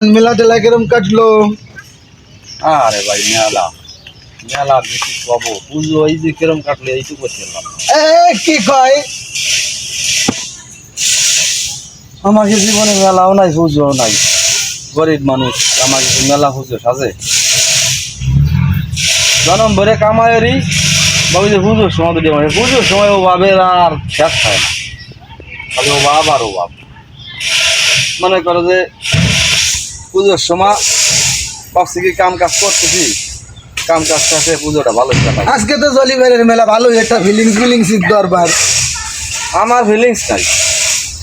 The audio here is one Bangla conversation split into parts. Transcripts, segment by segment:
মেলা টেলা কিরম কাটলো? আরে ভাই মেলা। মেলা বেশি পাবো। পুজো এই যে কিরম কাটলে এইটুকু করছিলাম এ কি কয়? আমাকে জীবনে মেলাও নাই পুজোও নাই। গরিব মানুষ আমার কিছু মেলা পুজো সাজে জনম ভরে কামায়েরই বাবু যে পুজোর সময় তো মানে পুজোর সময় ও বাবের আর শেষ হয় না। খালি ও বাপ আর ও বাপ। মনে করো যে পুজোর সময় ভাবছি কি কাম কাজ করতেছি। কাম কাজ শেষে পুজোটা ভালো কাটাই আজকে তো জলিবারের মেলা ভালো একটা ফিলিংস ফিলিংস দরবার। আমার ফিলিংস নাই।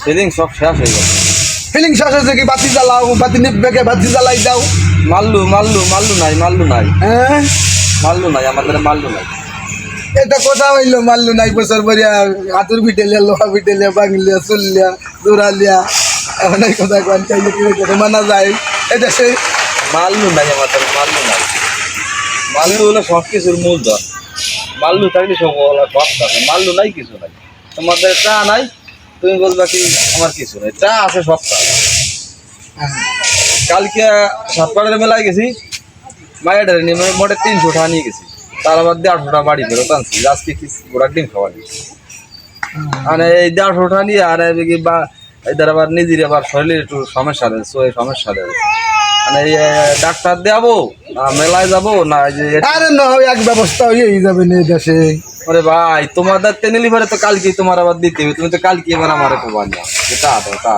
ফিলিংস সব শেষ হয়ে গেছে। ফিলিংস শেষ হয়েছে কি? বাতি জ্বালাও বাতি নিববে বাতি জ্বালাই দাও। মাল্লু মাল্লু মাল্লু নাই মাল্লু নাই। হ্যাঁ? মাল্লু নাই আমাদের মাল্লু নাই। এটা কথা হইল? মারলো নাই বছর বরিয়া হাতুর পিটেলিয়া লোহা পিটেলিয়া বাংলিয়া চুললিয়া দৌড়ালিয়া এখন এই কথা কন চাইলে কি হয়েছে মানা যায়। এটা সে মাল্লু নাই আমাদের মাল্লু নাই। মাল্লু হলো সব কিছুর মূলধন মাল্লু থাকলে সব হলো সব থাকে মাল্লু নাই কিছু নাই। তোমাদের চা নাই তুমি বলবা কি আমার কিছু নাই। চা আছে সব থাকে কালকে সাতপাড়ের মেলায় গেছি মায়ের নেমে মোটে তিনশো টাকা নিয়ে গেছি। তার আবার দেড়শো টাকা বাড়ি ফেরত আনছি। আজকে কি গোড়ার ডিম খাওয়া গেছি আর এই দেড়শো টাকা নিয়ে আর বা এদের আবার নিজের আবার শরীরের একটু সমস্যা দেয় এই সমস্যা দেয়। মানে ডাক্তার দেবো না মেলায় যাব না যে আরে না এক ব্যবস্থা হয়েই যাবে না এই দেশে। আরে ভাই তোমাদের টেনে লিভারে তো কালকে তোমার আবার দিতে হবে তুমি তো কালকে এবার আমার কোবা না তা দাও তা